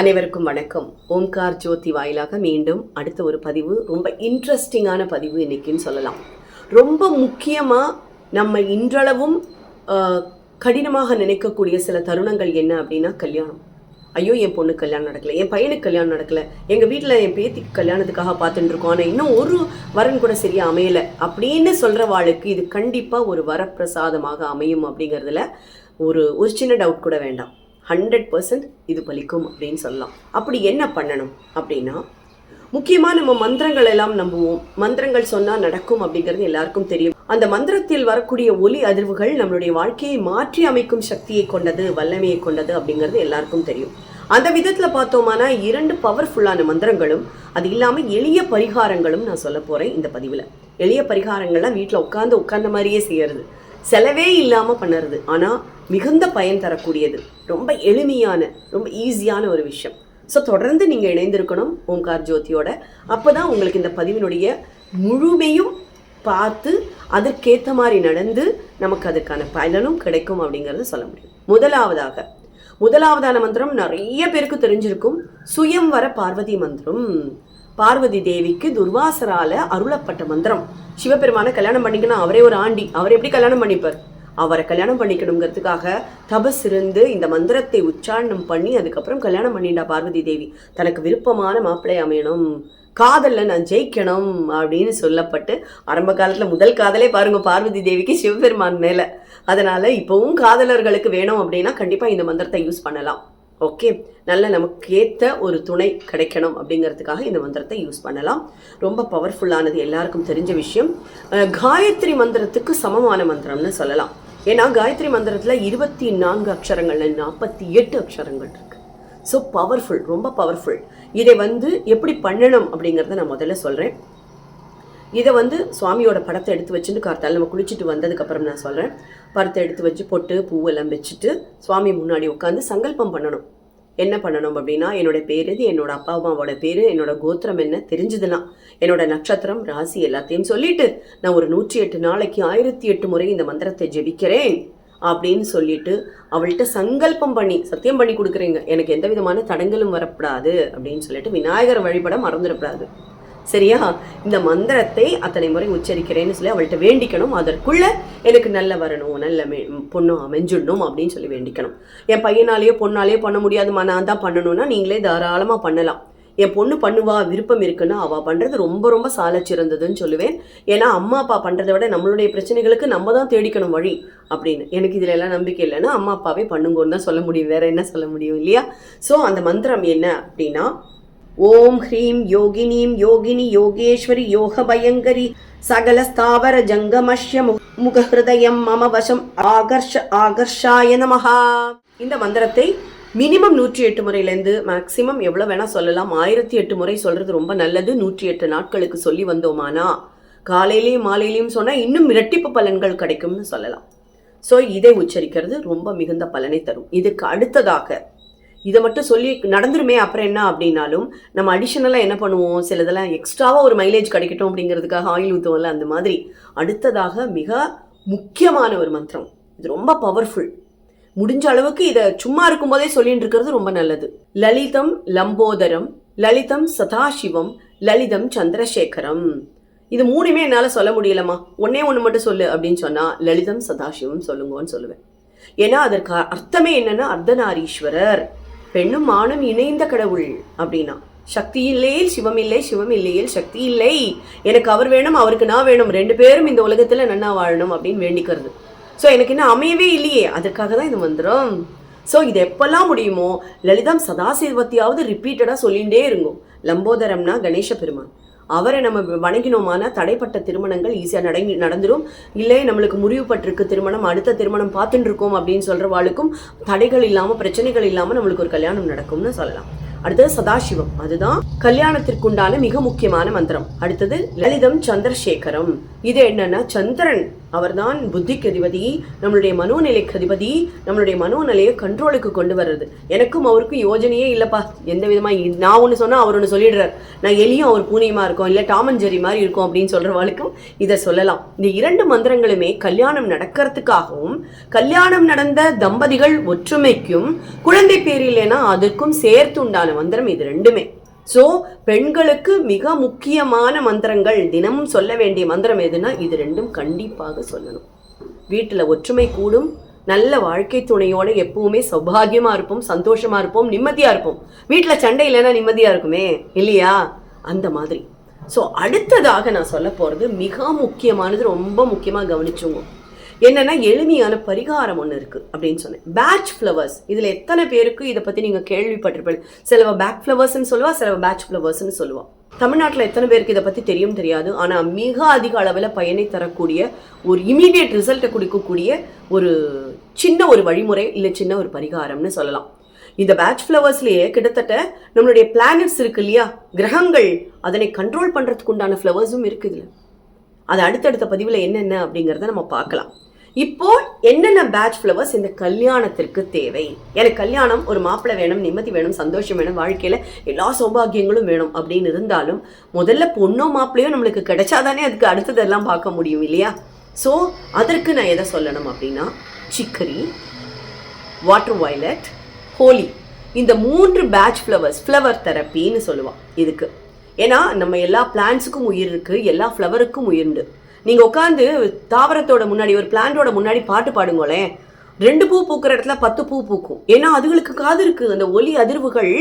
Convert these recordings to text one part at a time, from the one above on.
அனைவருக்கும் வணக்கம். ஓம்கார் ஜோதி வாயிலாக மீண்டும் அடுத்த ஒரு பதிவு ரொம்ப இன்ட்ரெஸ்டிங்கான பதிவு இன்னைக்குன்னு சொல்லலாம். ரொம்ப முக்கியமாக நம்ம இன்றளவும் கடினமாக நினைக்கக்கூடிய சில தருணங்கள் என்ன அப்படின்னா கல்யாணம். ஐயோ என் பொண்ணு கல்யாணம் நடக்கலை என் பையனுக்கு கல்யாணம் நடக்கலை எங்கள் வீட்டில் என் பேத்திக்கு கல்யாணத்துக்காக பார்த்துட்டு இருக்கோம் ஆனால் இன்னும் ஒரு வரன் கூட சரியாக அமையலை அப்படின்னு சொல்கிற வாளுக்கு இது கண்டிப்பாக ஒரு வரப்பிரசாதமாக அமையும் அப்படிங்கிறதுல ஒரு ஒரு சின்ன டவுட் கூட வேண்டாம். ஹண்ட்ரட் பர்சன்ட் இது பலிக்கும் அப்படின்னு சொல்லலாம். அப்படி என்ன பண்ணணும் அப்படின்னா முக்கியமாக நம்ம மந்திரங்கள் எல்லாம் நம்புவோம். மந்திரங்கள் சொன்னால் நடக்கும் அப்படிங்கிறது எல்லாருக்கும் தெரியும். அந்த மந்திரத்தில் வரக்கூடிய ஒலி அதிர்வுகள் நம்மளுடைய வாழ்க்கையை மாற்றி அமைக்கும் சக்தியை கொண்டது வல்லமையை கொண்டது அப்படிங்கிறது எல்லாருக்கும் தெரியும். அந்த விதத்தில் பார்த்தோமானா இரண்டு பவர்ஃபுல்லான மந்திரங்களும் அது இல்லாமல் எளிய பரிகாரங்களும் நான் சொல்ல போகிறேன் இந்த பதிவில். எளிய பரிகாரங்கள்லாம் வீட்டில் உட்காந்து உட்கார்ந்த மாதிரியே செய்யறது. செலவே இல்லாமல் பண்ணுறது. ஆனால் மிகுந்த பயன் தரக்கூடியது. ரொம்ப எளிமையான ரொம்ப ஈஸியான ஒரு விஷயம். ஸோ தொடர்ந்து நீங்கள் இணைந்திருக்கணும் ஓம்கார் ஜோதியோட. அப்போ தான் உங்களுக்கு இந்த பதிவினுடைய முழுமையும் பார்த்து அதற்கேற்ற மாதிரி நடந்து நமக்கு அதுக்கான பலனும் கிடைக்கும் அப்படிங்கிறது சொல்ல முடியும். முதலாவதாக முதலாவதான மந்திரம் நிறைய பேருக்கு தெரிஞ்சிருக்கும். சுயம்வர பார்வதி மந்திரம். பார்வதி தேவிக்கு துர்வாசரால அருளப்பட்ட மந்திரம். சிவபெருமான கல்யாணம் பண்ணிக்கணும். அவரே ஒரு ஆண்டி. அவர் எப்படி கல்யாணம் பண்ணிப்பார்? அவரை கல்யாணம் பண்ணிக்கணுங்கிறதுக்காக தபஸ் இருந்து இந்த மந்திரத்தை உச்சாரணம் பண்ணி அதுக்கப்புறம் கல்யாணம் பண்ணிண்டா பார்வதி தேவி. தனக்கு விருப்பமான மாப்பிள்ளை அமையணும். காதலில் நான் ஜெயிக்கணும் அப்படின்னு சொல்லப்பட்டு ஆரம்ப காலத்துல முதல் காதலே பாருங்க பார்வதி தேவிக்கு சிவபெருமான் மேலே. அதனால இப்பவும் காதலர்களுக்கு வேணும் அப்படின்னா கண்டிப்பாக இந்த மந்திரத்தை யூஸ் பண்ணலாம். ஓகே. நல்ல நமக்கு ஏற்ற ஒரு துணை கிடைக்கணும் அப்படிங்கிறதுக்காக இந்த மந்திரத்தை யூஸ் பண்ணலாம். ரொம்ப பவர்ஃபுல்லானது எல்லாருக்கும் தெரிஞ்ச விஷயம். காயத்ரி மந்திரத்துக்கு சமமான மந்திரம்னு சொல்லலாம். ஏன்னா காயத்ரி மந்திரத்துல இருபத்தி நான்கு அக்ஷரங்கள்ல நாற்பத்தி எட்டு அக்ஷரங்கள் இருக்கு. ஸோ பவர்ஃபுல் ரொம்ப பவர்ஃபுல் இதை வந்து எப்படி பண்ணணும் அப்படிங்கிறத நான் முதல்ல சொல்கிறேன் இதை வந்து சுவாமியோட படத்தை எடுத்து வச்சுட்டு கார்த்தால நம்ம குளிச்சுட்டு வந்ததுக்கப்புறம் நான் சொல்கிறேன் படத்தை எடுத்து வச்சு பொட்டு பூவெல்லாம் வச்சுட்டு சுவாமி முன்னாடி உட்காந்து சங்கல்பம் பண்ணணும். என்ன பண்ணணும் அப்படின்னா என்னோட பேர் இது என்னோட அப்பா அம்மாவோட பேர் என்னோட கோத்திரம் என்ன தெரிஞ்சதுலாம் என்னோட நட்சத்திரம் ராசி எல்லாத்தையும் சொல்லிட்டு நான் ஒரு நூற்றி எட்டு நாளைக்கு ஆயிரத்தி எட்டு முறை இந்த மந்திரத்தை ஜெபிக்கிறேன் அப்படின்னு சொல்லிட்டு அவள்கிட்ட சங்கல்பம் பண்ணி சத்தியம் பண்ணி கொடுக்குறீங்க. எனக்கு எந்த விதமான தடங்களும் வரக்கூடாது அப்படின்னு சொல்லிட்டு விநாயகர் வழிபட மறந்துடக்கூடாது. சரியா? இந்த மந்திரத்தை அத்தனை முறை உச்சரிக்கிறேன்னு சொல்லி அவள்கிட்ட வேண்டிக்கணும். அதற்குள்ள எனக்கு நல்ல வரணும் நல்ல மே- பொண்ணும் அமைஞ்சிடணும் அப்படின்னு சொல்லி வேண்டிக்கணும். என் பையனாலேயோ பொண்ணாலேயோ பண்ண முடியாதுமா நான் தான் பண்ணணும்னா நீங்களே தாராளமாக பண்ணலாம். என் பொண்ணு பண்ணுவா விருப்பம் இருக்குன்னா அவள் பண்ணுறது ரொம்ப ரொம்ப சாலச்சிறந்ததுன்னு சொல்லுவேன். ஏன்னா அம்மா அப்பா பண்ணுறதை விட நம்மளுடைய பிரச்சனைகளுக்கு நம்ம தான் தேடிக்கணும் வழி அப்படின்னு. எனக்கு இதில் எல்லாம் நம்பிக்கை இல்லைன்னா அம்மா அப்பாவே பண்ணுங்கன்னு தான் சொல்ல முடியும். வேற என்ன சொல்ல முடியும் இல்லையா? ஸோ அந்த மந்திரம் என்ன அப்படின்னா ஓம் ஹ்ரீம் யோகினீம் யோகினி யோகேஸ்வரி யோக பயங்கரி சகல ஸ்தாவர ஜங்கமஷ்ய முகஹிருதயம் மம வசம் ஆகர்ஷ ஆகர்ஷாய நமஹா. இந்த மந்திரத்தை மினிமம் நூற்றி எட்டு முறையிலேருந்து மேக்ஸிமம் எவ்வளோ வேணால் சொல்லலாம். ஆயிரத்தி எட்டு முறை சொல்கிறது ரொம்ப நல்லது. நூற்றி எட்டு நாட்களுக்கு சொல்லி வந்தோமானா? காலையிலையும் மாலையிலையும் சொன்னால் இன்னும் இரட்டிப்பு பலன்கள் கிடைக்கும்னு சொல்லலாம். ஸோ இதை உச்சரிக்கிறது ரொம்ப மிகுந்த பலனை தரும். இதுக்கு அடுத்ததாக இதை மட்டும் சொல்லி நடந்துருமே அப்புறம் என்ன அப்படின்னாலும் நம்ம அடிஷனலாக என்ன பண்ணுவோம்? சிலதெல்லாம் எக்ஸ்ட்ராவாக ஒரு மைலேஜ் கிடைக்கட்டும் அப்படிங்கிறதுக்காக ஆயில் ஊற்றுவோம்ல அந்த மாதிரி. அடுத்ததாக மிக முக்கியமான ஒரு மந்திரம். இது ரொம்ப பவர்ஃபுல் முடிஞ்ச அளவுக்கு இதை சும்மா இருக்கும்போதே சொல்லிட்டு இருக்கிறது ரொம்ப நல்லது. லலிதம் லம்போதரம் லலிதம் சதாசிவம் லலிதம் சந்திரசேகரம். இது மூணுமே என்னால் சொல்ல முடியலம்மா. ஒன்னே ஒன்று மட்டும் சொல்லு அப்படின்னு சொன்னால் லலிதம் சதாசிவம் சொல்லுங்கன்னு சொல்லுவேன். ஏன்னா அதற்கு அர்த்தமே என்னன்னா அர்த்தநாரீஸ்வரர். பெண்ணும் ஆணும் இணைந்த கடவுள் அப்படின்னா சக்தி இல்லையில் சிவம் இல்லை சிவம் இல்லையில் சக்தி இல்லை எனக்கு அவர் வேணும் அவருக்கு நான் வேணும். ரெண்டு பேரும் இந்த உலகத்துல நன்னா வாழணும் அப்படின்னு வேண்டிக்கிறது. ஸோ எனக்கு இன்னும் அமையவே இல்லையே. அதற்காக தான் இது மந்திரம். ஸோ இது எப்பெல்லாம் முடியுமோ லலிதம் சதாசிவத்தையாவது ரிப்பீட்டடாக சொல்லிகிட்டே இருக்கும் லம்போதரம்னா கணேச பெருமான். அவரை நம்ம வணங்கினோமான தடைப்பட்ட திருமணங்கள் ஈஸியாக நடங்கி நடந்துரும். இல்லை நம்மளுக்கு முறிவுப்பட்டிருக்கு திருமணம் அடுத்த திருமணம் பார்த்துட்டு இருக்கோம் அப்படின்னு சொல்கிறவாளுக்கும் தடைகள் இல்லாமல் பிரச்சனைகள் இல்லாமல் நம்மளுக்கு ஒரு கல்யாணம் நடக்கும்னு சொல்லலாம். அடுத்தது சதாசிவம். அதுதான் கல்யாணத்திற்குண்டான மிக முக்கியமான மந்திரம். அடுத்தது லலிதம் சந்திரசேகரம். இது என்னன்னா சந்திரன் அவர்தான் புத்திக்கு அதிபதி நம்மளுடைய மனோநிலைக்கு அதிபதி நம்மளுடைய மனோநிலையை கண்ட்ரோலுக்கு கொண்டு வர்றது. எனக்கும் அவருக்கும் யோஜனையே இல்லைப்பா. எந்த விதமாக நான் ஒன்று சொன்னால் அவர் ஒன்று சொல்லிடுறார். நான் எலியும் அவர் பூனையுமா இருக்கும் இல்லை டாமஞ்சேரி மாதிரி இருக்கும் அப்படின்னு சொல்கிறவளுக்கும் இதை சொல்லலாம். இந்த இரண்டு மந்திரங்களுமே கல்யாணம் நடக்கிறதுக்காகவும் கல்யாணம் நடந்த தம்பதிகள் ஒற்றுமைக்கும் குழந்தை பேர் இல்லைன்னா அதற்கும் சேர்த்து உண்டான மந்திரம் இது ரெண்டுமே. ஸோ பெண்களுக்கு மிக முக்கியமான மந்திரங்கள் தினமும் சொல்ல வேண்டிய மந்திரம் எதுனா இது ரெண்டும் கண்டிப்பாக சொல்லணும். வீட்டில் ஒற்றுமை கூடும் நல்ல வாழ்க்கை துணையோட எப்பவுமே சௌபாகியமாக இருப்போம் சந்தோஷமாக இருப்போம் நிம்மதியாக இருப்போம். வீட்டில் சண்டை இல்லைன்னா நிம்மதியாக இருக்குமே இல்லையா? அந்த மாதிரி. ஸோ அடுத்ததாக நான் சொல்ல போகிறது மிக முக்கியமானது ரொம்ப முக்கியமாக கவனிச்சுங்க. என்னன்னா எளிமையான பரிகாரம் ஒன்று இருக்கு அப்படின்னு சொன்னேன். பேட்ச் ஃப்ளவர்ஸ் இதுல எத்தனை பேருக்கு இதை பத்தி நீங்க கேள்விப்பட்டிருப்பீங்க? சிலவ பேக் ஃப்ளவர்ஸ்னு சொல்லுவா சிலவ பேட்ச் ஃப்ளவர்ஸ்னு சொல்லுவா. தமிழ்நாட்டில் எத்தனை பேருக்கு இதை பத்தி தெரியும் தெரியாது. ஆனா மிக அதிக அளவில் பயனை தரக்கூடிய ஒரு இமீடியட் ரிசல்ட்டை கொடுக்கக்கூடிய ஒரு சின்ன ஒரு வழிமுறை இல்லை சின்ன ஒரு பரிகாரம்னு சொல்லலாம். இந்த பேட்ச் ஃப்ளவர்ஸ்லயே கிட்டத்தட்ட நம்மளுடைய பிளானட்ஸ் இருக்கு இல்லையா? கிரகங்கள் அதனை கண்ட்ரோல் பண்றதுக்கு உண்டான ஃப்ளவர்ஸும் இருக்குது இதுல. அது அடுத்தடுத்த பதிவில் என்னென்ன அப்படிங்கிறத நம்ம பார்க்கலாம். இப்போ என்னென்ன பேட்ச் ஃப்ளவர்ஸ் இந்த கல்யாணத்திற்கு தேவை? எனக்கு கல்யாணம் ஒரு மாப்பிள்ளை வேணும் நிம்மதி வேணும் சந்தோஷம் வேணும் வாழ்க்கையில் எல்லா சௌபாகியங்களும் வேணும் அப்படின்னு இருந்தாலும் முதல்ல பொண்ணோ மாப்பிள்ளையோ நம்மளுக்கு கிடைச்சாதானே அதுக்கு அடுத்ததெல்லாம் பார்க்க முடியும் இல்லையா? ஸோ அதற்கு நான் எதை சொல்லணும் அப்படின்னா சிக்கரி வாட்டர் வயலட் ஹோலி இந்த மூன்று பேட்ச் ஃப்ளவர்ஸ் ஃப்ளவர் தெரப்பின்னு சொல்லுவான் இதுக்கு. ஏன்னா நம்ம எல்லா பிளான்ஸுக்கும் உயிர் இருக்குது எல்லா ஃப்ளவருக்கும் உயிர்ண்டு நீங்கள் உட்காந்து தாவரத்தோட முன்னாடி ஒரு பிளான்ட்டோட முன்னாடி பாட்டு பாடுங்களேன் ரெண்டு பூ பூக்கிற இடத்துல பத்து பூ பூக்கும். ஏன்னா அதுகளுக்கு காது இருக்கு. அந்த ஒலி அதிர்வுகள்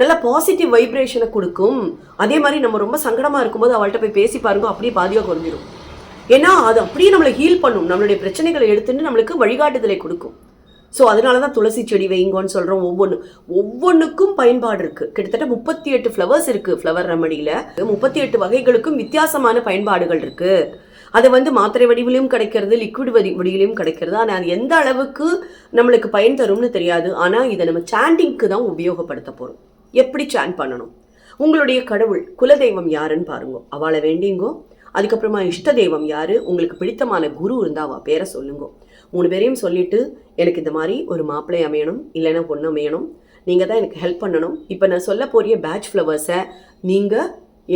நல்ல பாசிட்டிவ் வைப்ரேஷனை கொடுக்கும். அதே மாதிரி நம்ம ரொம்ப சங்கடமா இருக்கும்போது அவள்கிட்ட போய் பேசி பாருங்க அப்படியே பாதியாக குறைஞ்சிரும். ஏன்னா அது அப்படியே நம்மளை ஹீல் பண்ணும். நம்மளுடைய பிரச்சனைகளை எடுத்துட்டு நம்மளுக்கு வழிகாட்டுதலை கொடுக்கும். ஸோ அதனால தான் துளசி செடி வைங்கோன்னு சொல்கிறோம் ஒவ்வொன்று ஒவ்வொன்றுக்கும் பயன்பாடு இருக்குது கிட்டத்தட்ட முப்பத்தி எட்டு ஃப்ளவர்ஸ் இருக்குது ஃப்ளவர் ரெமடியில் முப்பத்தி எட்டு வகைகளுக்கும் வித்தியாசமான பயன்பாடுகள் இருக்குது அது வந்து மாத்திரை வடிவிலையும் கிடைக்கிறது லிக்விட் வடி வடிவிலையும் கிடைக்கிறது. ஆனால் அது எந்த அளவுக்கு நம்மளுக்கு பயன் தரும்னு தெரியாது. ஆனால் இதை நம்ம சாண்டிங்க்கு தான் உபயோகப்படுத்த போகிறோம் எப்படி சாண்ட் பண்ணணும்? உங்களுடைய கடவுள் குலதெய்வம் யாருன்னு பாருங்க. அவளை வேண்டிங்கோ அதுக்கப்புறமா இஷ்ட தெய்வம் யாரு? உங்களுக்கு பிடித்தமான குரு இருந்தா அவள் பேரை சொல்லுங்க. மூணு பேரையும் சொல்லிட்டு எனக்கு இந்த மாதிரி ஒரு மாப்பிள்ளை அமையணும் இல்லைன்னா பொண்ணு அமையணும். நீங்கள் தான் எனக்கு ஹெல்ப் பண்ணணும். இப்போ நான் சொல்ல போகிற பேட்ச் ஃப்ளவர்ஸை நீங்கள்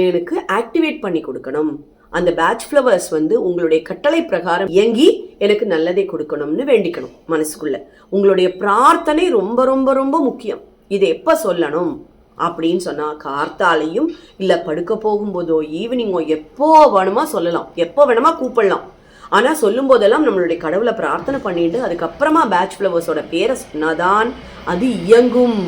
எனக்கு ஆக்டிவேட் பண்ணி கொடுக்கணும். அந்த பேட்ச் ஃப்ளவர்ஸ் வந்து உங்களுடைய கட்டளை பிரகாரம் இயங்கி எனக்கு நல்லதை கொடுக்கணும்னு வேண்டிக்கணும் மனசுக்குள்ள. உங்களுடைய பிரார்த்தனை ரொம்ப ரொம்ப ரொம்ப முக்கியம். இதை எப்போ சொல்லணும்? அப்படின்னு சொன்னால் கார்த்தாலையும் இல்லை படுக்க போகும்போதோ ஈவினிங்கோ எப்போ வேணுமா சொல்லலாம். எப்போ வேணுமா கூப்பிடலாம். ஆனால் சொல்லும் போதெல்லாம் நம்மளுடைய கடவுளை பிரார்த்தனை பண்ணிட்டு அதுக்கப்புறமா பேட்ச் ஃப்ளவர்ஸோட பேரை சொன்னாதான் அது இயங்கும்.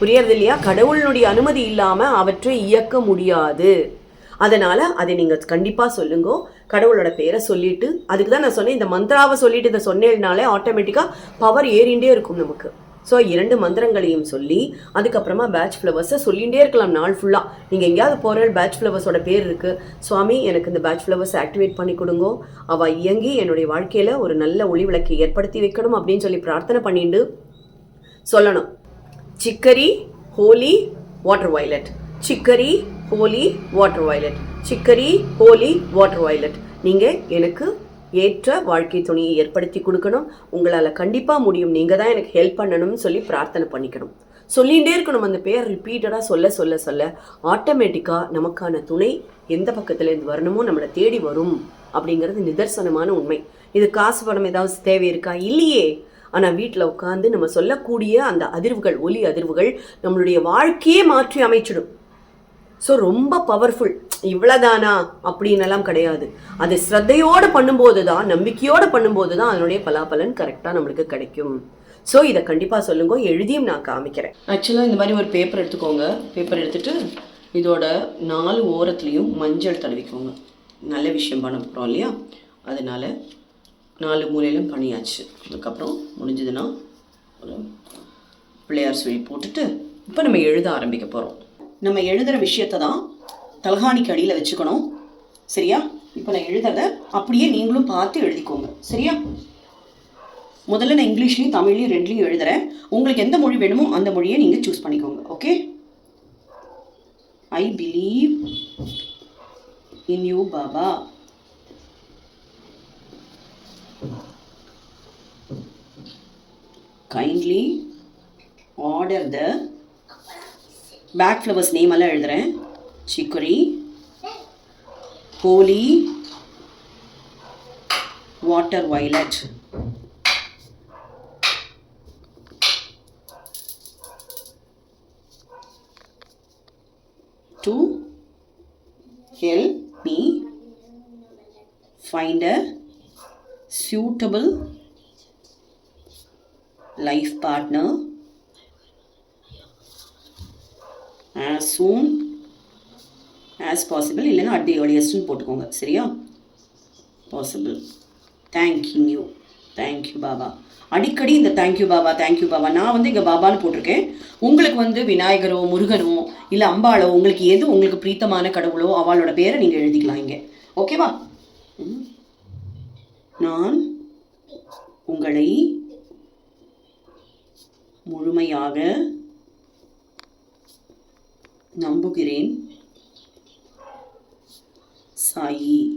புரியறது இல்லையா கடவுளுடைய அனுமதி இல்லாமல் அவற்றை இயக்க முடியாது. அதனால் அதை நீங்கள் கண்டிப்பாக சொல்லுங்க. கடவுளோட பேரை சொல்லிட்டு அதுக்கு தான் நான் சொன்னேன் இந்த மந்திராவை சொல்லிட்டு இதை சொன்னேன்னாலே ஆட்டோமேட்டிக்காக பவர் ஏறிண்டே இருக்கும் நமக்கு. ஸோ இரண்டு மந்திரங்களையும் சொல்லி அதுக்கப்புறமா பேட்ச் ஃப்ளவர்ஸை சொல்லிகிட்டே இருக்கலாம் நாள் ஃபுல்லாக நீங்கள் எங்கேயாவது போகிற பேட்ச் ஃப்ளவர்ஸோட பேர் இருக்குது சுவாமி எனக்கு இந்த பேட்ச் ஃப்ளவர்ஸ் ஆக்டிவேட் பண்ணி கொடுங்கோ. அவள் இயங்கி என்னுடைய வாழ்க்கையில் ஒரு நல்ல ஒளி விளக்கை ஏற்படுத்தி வைக்கணும் அப்படின்னு சொல்லி பிரார்த்தனை பண்ணிட்டு சொல்லணும். Chicory holly water violet chicory holly water violet chicory holly water violet நீங்கள் எனக்கு ஏற்ற வாழ்க்கை துணையை ஏற்படுத்தி கொடுக்கணும். உங்களால் கண்டிப்பாக முடியும். நீங்கள் தான் எனக்கு ஹெல்ப் பண்ணணும்னு சொல்லி பிரார்த்தனை பண்ணிக்கணும். சொல்லிகிட்டே இருக்கணும். அந்த பேர் ரிப்பீட்டடாக சொல்ல சொல்ல சொல்ல. ஆட்டோமேட்டிக்காக நமக்கான துணை எந்த பக்கத்துலேருந்து வரணுமோ நம்மளை தேடி வரும். அப்படிங்கிறது நிதர்சனமான உண்மை. இது காசு பணம் ஏதாவது தேவை இருக்கா? இல்லையே. ஆனால் வீட்டில் உட்காந்து நம்ம சொல்லக்கூடிய அந்த அதிர்வுகள் ஒலி அதிர்வுகள் நம்மளுடைய வாழ்க்கையே மாற்றி அமைச்சிடும். ஸோ ரொம்ப பவர்ஃபுல் இவ்வளோதானா அப்படின்னெல்லாம் கிடையாது. அது ஸ்ரத்தையோடு பண்ணும்போது தான் நம்பிக்கையோடு பண்ணும்போது தான் அதனுடைய பலாபலன் கரெக்டாக நம்மளுக்கு கிடைக்கும். ஸோ இதை கண்டிப்பாக சொல்லுங்க. எழுதியும் நான் காமிக்கிறேன். ஆக்சுவலாக இந்த மாதிரி ஒரு பேப்பர் எடுத்துக்கோங்க. பேப்பர் எடுத்துட்டு இதோட நாலு ஓரத்துலேயும் மஞ்சள் தடவிக்கோங்க. நல்ல விஷயம் பண்ண போகிறோம் இல்லையா? அதனால் நாலு மூலையிலும் பண்ணியாச்சு அதுக்கப்புறம் முடிஞ்சதுன்னா ஒரு பிள்ளையார் சுழி போட்டுட்டு இப்போ நம்ம எழுத ஆரம்பிக்க போகிறோம் நம்ம எழுதுகிற விஷயத்தை தான் தலகாணிக்கு அடியில் வச்சுக்கணும். சரியா? இப்போ நான் எழுதுறத அப்படியே நீங்களும் பார்த்து எழுதிக்கோங்க. சரியா? முதல்ல நான் இங்கிலீஷ்லையும் தமிழ்லையும் ரெண்டுலையும் எழுதுகிறேன் உங்களுக்கு எந்த மொழி வேணுமோ அந்த மொழியை நீங்கள் சூஸ் பண்ணிக்கோங்க. Okay I believe in you Baba kindly order the Bach flowers name எல்லாம் எழுதுகிறேன் chicory holly water violet to help me find a suitable life partner. As soon as possible இல்லைன்னா அட் தி ஏர்லியஸ்ட்னு போட்டுக்கோங்க. சரியா? Possible thank you you thank you Baba அடிக்கடி இந்த thank you Baba thank you Baba நான் வந்து இங்கே பாபான்னு போட்டிருக்கேன். உங்களுக்கு வந்து விநாயகரோ முருகனோ இல்லை அம்பாளோ உங்களுக்கு எது உங்களுக்கு பிரீத்தமான கடவுளோ அவளோட பேரை நீங்கள் எழுதிக்கலாம் இங்கே. ஓகேவா ம். நான் உங்களை முழுமையாக நம்புகிறேன். சாயி.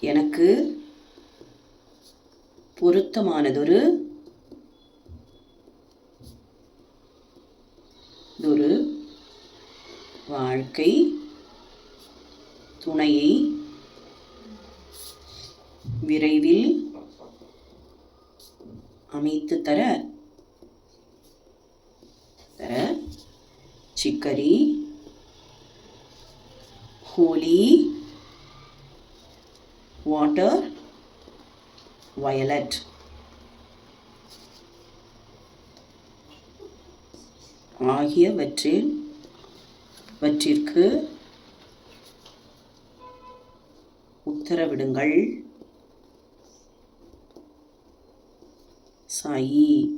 எனக்கு பொருத்தமானதொரு ஒரு வாழ்க்கை துணையை விரைவில் அமைத்து தர தர சிக்கரி ஹோலி வாட்டர் வயலட் ஆகியவற்றில் வற்றிற்கு உத்தரவிடுங்கள். சாயி.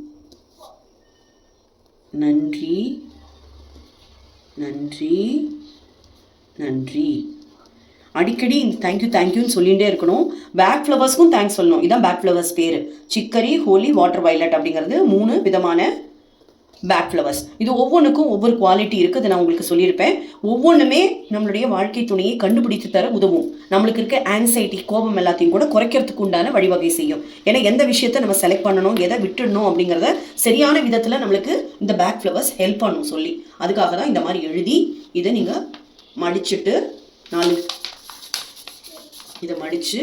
நன்றி. நன்றி. நன்றி. அடிக்கடி இந்த தேங்க்யூ தேங்க்யூன்னு சொல்லிகிட்டே இருக்கணும். பேக் ஃப்ளவர்ஸ்க்கும் தேங்க்ஸ் சொல்லணும். இதான் பேக் ஃப்ளவர்ஸ் பேர். சிக்கரி ஹோலி வாட்டர் வயலட் அப்படிங்கிறது மூணு விதமான பேக் ஃப்ளவர்ஸ் இது ஒவ்வொன்றுக்கும் ஒவ்வொரு குவாலிட்டி இருக்குது. நான் உங்களுக்கு சொல்லியிருப்பேன். ஒவ்வொன்றுமே நம்மளுடைய வாழ்க்கை துணையை கண்டுபிடித்து தர உதவும். நம்மளுக்கு இருக்க ஆன்சைட்டி கோபம் எல்லாத்தையும் கூட குறைக்கிறதுக்கு உண்டான வழிவகை செய்யும். ஏன்னா எந்த விஷயத்த நம்ம செலக்ட் பண்ணணும் எதை விட்டுடணும் அப்படிங்கிறத சரியான விதத்தில் நம்மளுக்கு இந்த பேக் ஃப்ளவர்ஸ் ஹெல்ப் பண்ணும் சொல்லி. அதுக்காக தான் இந்த மாதிரி எழுதி இதை நீங்கள் மடிச்சுட்டு நாலு இதை மடித்து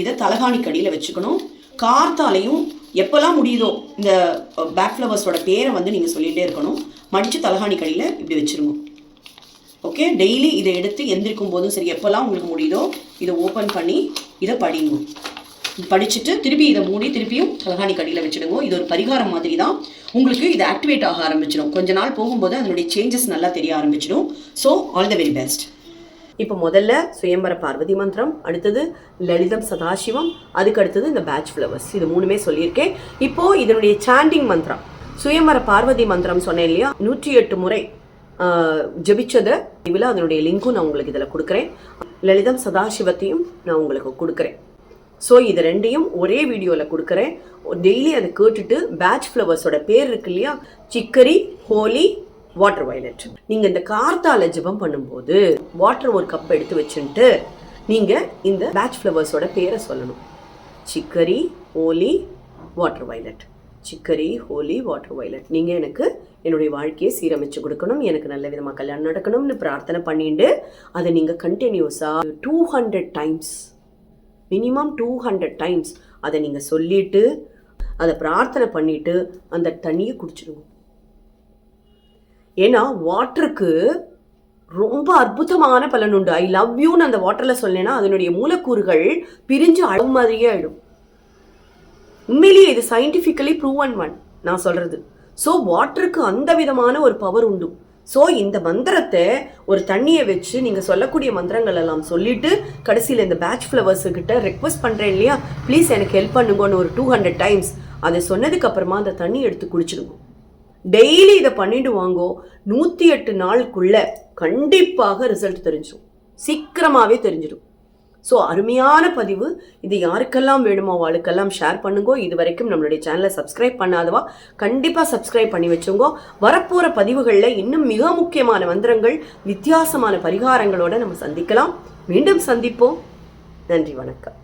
இதை தலகாணி கடியில் வச்சுக்கணும். கார்த்தாலையும் எப்போல்லாம் முடியுதோ இந்த பேக் ஃப்ளவர்ஸோட பேரை வந்து நீங்கள் சொல்லிகிட்டே இருக்கணும். மடித்து தலகாணி கடியில் இப்படி வச்சுருங்க. ஓகே? டெய்லி இதை எடுத்து எந்திரிக்கும் போதும் சரி எப்போல்லாம் உங்களுக்கு முடியுதோ இதை ஓப்பன் பண்ணி இதை படிங்க. படிச்சுட்டு திருப்பி இதை மூடி திருப்பியும் தலகாணி கடியில் வச்சுடுங்க. இது ஒரு பரிகாரம் மாதிரி தான் உங்களுக்கு இது ஆக்டிவேட் ஆக ஆரம்பிச்சிடும். கொஞ்ச நாள் போகும்போது அதனுடைய சேஞ்சஸ் நல்லா தெரிய ஆரம்பிச்சிடும். So all the very best இப்போ முதல்ல சுயம்பர பார்வதி மந்திரம் அடுத்தது லலிதம் சதாசிவம் அதுக்கு அடுத்தது இந்த பேட்ச் ஃப்ளவர்ஸ் இது மூணுமே சொல்லியிருக்கேன். இப்போ இதனுடைய சாண்டிங் மந்திரம். சுயம்பர பார்வதி மந்திரம் சொன்னேன் இல்லையா? நூற்றி எட்டு முறை ஜபிச்சதை இதில் அதனுடைய லிங்க்கும் நான் உங்களுக்கு இதில் கொடுக்குறேன். லலிதம் சதாசிவத்தையும் நான் உங்களுக்கு கொடுக்குறேன். ஸோ இது ரெண்டையும் ஒரே வீடியோவில் கொடுக்குறேன். டெய்லி அதை கேட்டுட்டு பேட்ச் ஃப்ளவர்ஸோட பேர் இருக்கு இல்லையா? சிக்கரி ஹோலி வாட்டர் வயலட் நீங்கள் இந்த கார்த்தால ஜபம் பண்ணும்போது வாட்டர் ஒரு கப் எடுத்து வச்சுட்டு நீங்கள் இந்த பேட்ச் ஃப்ளவர்ஸோட பேரை சொல்லணும். Chicory holly water violet chicory holly water violet நீங்கள் எனக்கு என்னுடைய வாழ்க்கையை சீரமைச்சு கொடுக்கணும். எனக்கு நல்ல விதமாக கல்யாணம் நடக்கணும்னு பிரார்த்தனை பண்ணிட்டு அதை நீங்கள் கண்டினியூஸாக two hundred times minimum two hundred times அதை நீங்கள் சொல்லிட்டு அதை பிரார்த்தனை பண்ணிவிட்டு அந்த தண்ணியை குடிச்சிடுவோம். ஏன்னா வாட்டருக்கு ரொம்ப அற்புதமான பலன் உண்டு. ஐ லவ் யூன்னு அந்த வாட்டரில் சொன்னேன்னா அதனுடைய மூலக்கூறுகள் பிரிஞ்சு அளவு மாதிரியே ஆயிடும் உண்மையிலேயே இது சயின்டிஃபிக்கலி ப்ரூவன் ஒன் நான் சொல்கிறது ஸோ வாட்டருக்கு அந்த விதமான ஒரு பவர் உண்டு. ஸோ இந்த மந்திரத்தை ஒரு தண்ணியை வச்சு நீங்கள் சொல்லக்கூடிய மந்திரங்கள் எல்லாம் சொல்லிட்டு கடைசியில் இந்த பேட்ச் ஃப்ளவர்ஸுக்கிட்ட ரெக்வஸ்ட் பண்ணுறேன் இல்லையா? ப்ளீஸ் எனக்கு ஹெல்ப் பண்ணுங்கன்னு ஒரு டூ ஹண்ட்ரட் டைம்ஸ் அதை சொன்னதுக்கப்புறமா அந்த தண்ணி எடுத்து குடிச்சிடுங்க. டெய்லி இதை பண்ணிட்டு வாங்கோ. நூற்றி எட்டு நாளுக்குள்ள கண்டிப்பாக ரிசல்ட் தெரிஞ்சிடும் சீக்கிரமாகவே தெரிஞ்சிடும் ஸோ அருமையான பதிவு. இது யாருக்கெல்லாம் வேணுமோ அவளுக்கெல்லாம் ஷேர் பண்ணுங்கோ. இது வரைக்கும் நம்மளுடைய சேனலை சப்ஸ்கிரைப் பண்ணாதவா கண்டிப்பாக சப்ஸ்கிரைப் பண்ணி வச்சுங்கோ. வரப்போகிற பதிவுகளில் இன்னும் மிக முக்கியமான மந்திரங்கள் வித்தியாசமான பரிகாரங்களோடு நம்ம சந்திக்கலாம். மீண்டும் சந்திப்போம். நன்றி வணக்கம்.